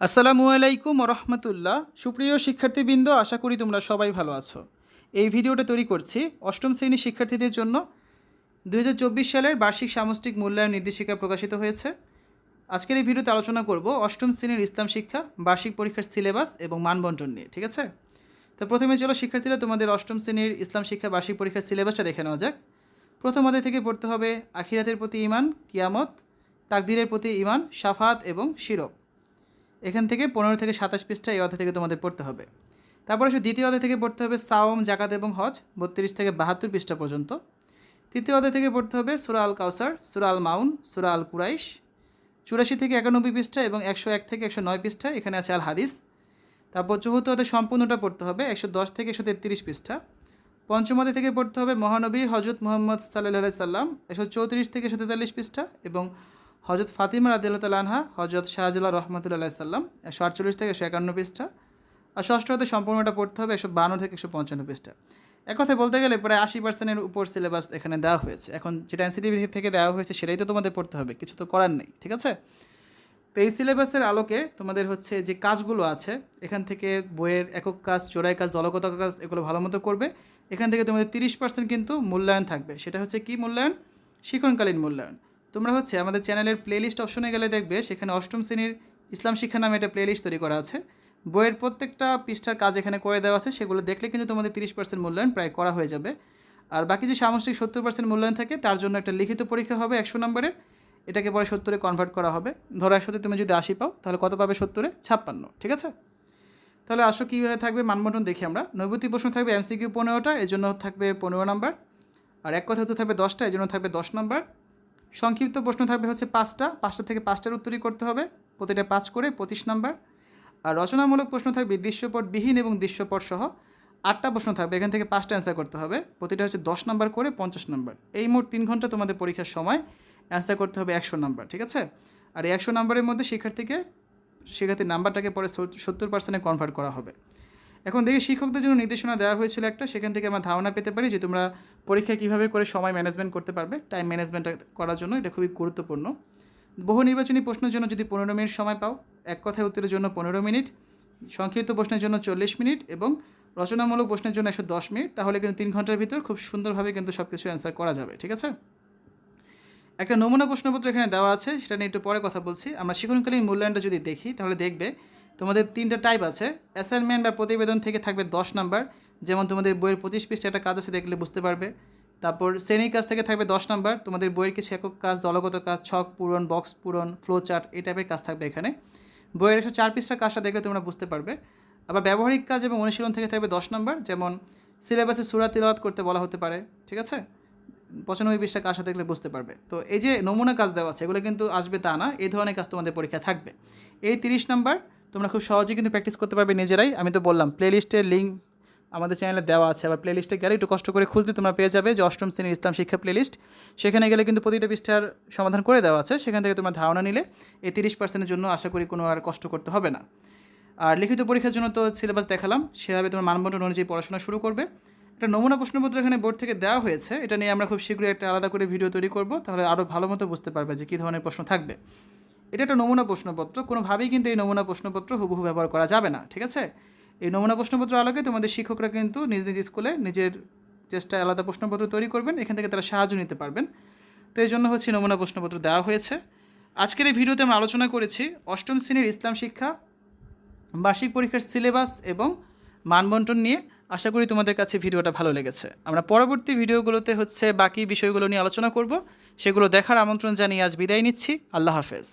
আসসালামু আলাইকুম রহমতুল্লাহ সুপ্রিয় শিক্ষার্থীবৃন্দ, আশা করি তোমরা সবাই ভালো আছো। এই ভিডিওটা তৈরি করছি অষ্টম শ্রেণির শিক্ষার্থীদের জন্য। দুহাজার চব্বিশ সালের বার্ষিক সামষ্টিক মূল্যায়ন নির্দেশিকা প্রকাশিত হয়েছে। আজকের এই ভিডিওতে আলোচনা করব অষ্টম শ্রেণির ইসলাম শিক্ষা, বার্ষিক পরীক্ষার সিলেবাস এবং মানবন্টন নিয়ে, ঠিক আছে? তো প্রথমে চলো শিক্ষার্থীরা তোমাদের অষ্টম শ্রেণির ইসলাম শিক্ষা, বার্ষিক পরীক্ষার সিলেবাসটা দেখে নেওয়া যাক। প্রথম অধ্যায় থেকে পড়তে হবে আখিরাতের প্রতি ইমান কিয়ামত, তাকদিরের প্রতি ইমান সাফাত এবং শিরক। এখান থেকে পনেরো থেকে সাতাশ পৃষ্ঠা এই অধ্যায় থেকে তোমাদের পড়তে হবে। তারপরে সে দ্বিতীয় অধ্যায় থেকে পড়তে হবে সাওম, জাকাত এবং হজ, বত্রিশ থেকে বাহাত্তর পৃষ্ঠা পর্যন্ত। তৃতীয় অধ্যায় থেকে পড়তে হবে সুরা আল কাউসার সুরা আল মাউন সুরা আল কুরাইশ চুরাশি থেকে একানব্বই পৃষ্ঠা এবং একশো এক থেকে একশো নয় পৃষ্ঠা, এখানে আছে আল হাদিস তারপর চতুর্থ অধ্যায় সম্পূর্ণটা পড়তে হবে একশো দশ থেকে একশো তেত্রিশ পৃষ্ঠা। পঞ্চম অধ্যায় থেকে পড়তে হবে মহানবী হজরত মোহাম্মদ সাল্লাহ সাল্লাম, একশো চৌত্রিশ থেকে একশো তেতাল্লিশ পৃষ্ঠা এবং হজরত ফাতিমা রাদিল্লা আনহা হজরত শাহজাল্লাহ রহমতুল্লাহ সাল্লাম, একশো আটচল্লিশ থেকে একশো একান্ন পৃষ্ঠা। আর ষষ্ঠ হতে সম্পূর্ণটা পড়তে হবে একশো বান্ন থেকে একশো পঞ্চান্ন পৃষ্ঠা। কথায় বলতে গেলে প্রায় আশি পার্সেন্টের উপর সিলেবাস এখানে দেওয়া হয়েছে। এখন যেটা এনসিটিভি থেকে দেওয়া হয়েছে সেটাই তো তোমাদের পড়তে হবে, কিছু তো করার নেই, ঠিক আছে? তো এই সিলেবাসের আলোকে তোমাদের হচ্ছে যে কাজগুলো আছে, এখান থেকে বইয়ের একক কাজ, চোরাই কাজ, দলগত কাজ এগুলো ভালো মতো করবে। এখান থেকে তোমাদের তিরিশ পার্সেন্ট কিন্তু মূল্যায়ন থাকবে। সেটা হচ্ছে কি মূল্যায়ন? শিক্ষণকালীন মূল্যায়ন। তোমরা হচ্ছে আমাদের চ্যানেলের প্লেলিস্ট অপশনে গেলে দেখবে, সেখানে অষ্টম শ্রেণির ইসলাম শিক্ষা নামে একটা প্লেলিস্ট তৈরি করা আছে। বইয়ের প্রত্যেকটা পৃষ্ঠার কাজ এখানে করে দেওয়া আছে, সেগুলো দেখলে কিন্তু তোমাদের তিরিশ পার্সেন্ট মূল্যায়ন প্রায় করা হয়ে যাবে। আর বাকি যে সামষ্টিক সত্তর পার্সেন্ট মূল্যায়ন থাকে, তার জন্য একটা লিখিত পরীক্ষা হবে একশো নম্বরের। এটাকে পরে সত্তরে কনভার্ট করা হবে। ধরো একশোতে তুমি যদি আশি পাও, তাহলে কত পাবে সত্তরে? ছাপ্পান্ন, ঠিক আছে? তাহলে আসো কীভাবে থাকবে? মানবন্টন দেখি আমরা। নৈবতী প্রশ্ন থাকবে এমসিকিউ পনেরোটা, এর জন্য থাকবে পনেরো নাম্বার। আর এক কথা হতে থাকবে দশটা, এর জন্য থাকবে দশ নাম্বার। সংক্ষিপ্ত প্রশ্ন থাকবে হচ্ছে পাঁচটা। পাঁচটা থেকে পাঁচটার উত্তরই করতে হবে। প্রতিটা পাঁচ করে পঁচিশ নাম্বার। আর রচনামূলক প্রশ্ন থাকবে দৃশ্যপটবিহীন এবং দৃশ্যপট সহ আটটা প্রশ্ন থাকবে, এখান থেকে পাঁচটা অ্যান্সার করতে হবে। প্রতিটা হচ্ছে দশ নাম্বার করে পঞ্চাশ নাম্বার। এই মোট তিন ঘণ্টা তোমাদের পরীক্ষার সময় অ্যান্সার করতে হবে একশো নাম্বার, ঠিক আছে? আর এই একশো নাম্বারের মধ্যে শিক্ষার্থীকে, শিক্ষার্থীর নাম্বারটাকে পরে সত্তর পার্সেন্টে কনভার্ট করা হবে। এখন দেখি শিক্ষকদের জন্য নির্দেশনা দেওয়া হয়েছিল একটা, সেখান থেকে আমরা ধারণা পেতে পারি যে তোমরা পরীক্ষা কীভাবে করে সময় ম্যানেজমেন্ট করতে পারবে টাইম ম্যানেজমেন্ট করার জন্য, এটা খুবই গুরুত্বপূর্ণ। বহু নির্বাচনী প্রশ্নের জন্য যদি পনেরো মিনিট সময় পাও, এক কথায় উত্তরের জন্য পনেরো মিনিট, সংক্ষিপ্ত প্রশ্নের জন্য চল্লিশ মিনিট এবং রচনামূলক প্রশ্নের জন্য একশো দশ মিনিট, তাহলে কিন্তু তিন ঘণ্টার ভিতর খুব সুন্দরভাবে কিন্তু সব কিছু অ্যান্সার করা যাবে, ঠিক আছে? একটা নমুনা প্রশ্নপত্র এখানে দেওয়া আছে, সেটা নিয়ে একটু পরে কথা বলছি। আমরা শিক্ষণকালীন মূল্যায়নটা যদি দেখি, তাহলে দেখবে তোমাদের তিনটা টাইপ আছে। অ্যাসাইনমেন্ট বা প্রতিবেদন থেকে থাকবে দশ নাম্বার যেমন তোমাদের বইয়ের পঁচিশ পৃষ্ঠে একটা কাজ আছে, দেখলে বুঝতে পারবে। তারপর শ্রেণির কাজ থেকে থাকবে দশ নাম্বার তোমাদের বইয়ের কিছু একক কাজ, দলগত কাজ, ছক পূরণ বক্স পূরণ ফ্লো চার্ট এই টাইপের কাজ থাকবে এখানে। বইয়ের একশো চার পৃষ্ঠা কাজটা দেখলে তোমরা বুঝতে পারবে। আবার ব্যবহারিক কাজ এবং অনুশীলন থেকে থাকবে দশ নাম্বার যেমন সিলেবাসে সুরা তিলাওয়াত করতে বলা হতে পারে, ঠিক আছে? পঁচানব্বই পৃষ্ঠা কাজটা দেখলে বুঝতে পারবে। তো এই যে নমুনা কাজ দেওয়া আছে, এগুলো কিন্তু আসবে তা না, এই ধরনের কাজ তোমাদের পরীক্ষা থাকবে। এই তিরিশ নাম্বার তোমরা খুব সহজেই কিন্তু প্র্যাকটিস করতে পারবে নিজেরাই। আমি তো বললাম প্লেলিস্টের লিঙ্ক আমাদের চ্যানেলে দেওয়া আছে। আবার প্লেলিস্টে গেলে একটু কষ্ট করে খুঁজলে তোমরা পেয়ে যাবে যে অষ্টম শ্রেণির ইসলাম শিক্ষা প্লেলিস্ট সেখানে গেলে কিন্তু প্রতিটা পৃষ্ঠার সমাধান করে দেওয়া আছে। সেখান থেকে তোমরা ধারণা নিলে এই তিরিশ পার্সেন্টের জন্য আশা করি কোনো আর কষ্ট করতে হবে না। আর লিখিত পরীক্ষার জন্য তো সিলেবাস দেখালাম। সেভাবে তোমার মানবন্টন অনুযায়ী পড়াশোনা শুরু করবে। একটা নমুনা প্রশ্নপত্র এখানে বোর্ড থেকে দেওয়া হয়েছে। এটা নিয়ে আমরা খুব শীঘ্রই একটা আলাদা করে ভিডিও তৈরি করব। তাহলে আরও ভালো মতো বুঝতে পারবে যে কী ধরনের প্রশ্ন থাকবে। এটা একটা নমুনা প্রশ্নপত্র, কোনোভাবেই কিন্তু এই নমুনা প্রশ্নপত্র হুবহু ব্যবহার করা যাবে না, ঠিক আছে? এই নমুনা প্রশ্নপত্র আলোকে তোমাদের শিক্ষকরা কিন্তু নিজ নিজ স্কুলে নিজের চেষ্টায় আলাদা প্রশ্নপত্র তৈরি করবেন, এখান থেকে তারা সাহায্য নিতে পারবেন। তো এই জন্য হচ্ছে নমুনা প্রশ্নপত্র দেওয়া হয়েছে। আজকের এই ভিডিওতে আমরা আলোচনা করেছি অষ্টম শ্রেণির ইসলাম শিক্ষা, বার্ষিক পরীক্ষার সিলেবাস এবং মানবন্টন নিয়ে। আশা করি তোমাদের কাছে ভিডিওটা ভালো লেগেছে। আমরা পরবর্তী ভিডিওগুলোতে হচ্ছে বাকি বিষয়গুলো নিয়ে আলোচনা করব। সেগুলো দেখার আমন্ত্রণ জানিয়ে আজ বিদায় নিচ্ছি। আল্লাহ হাফেজ।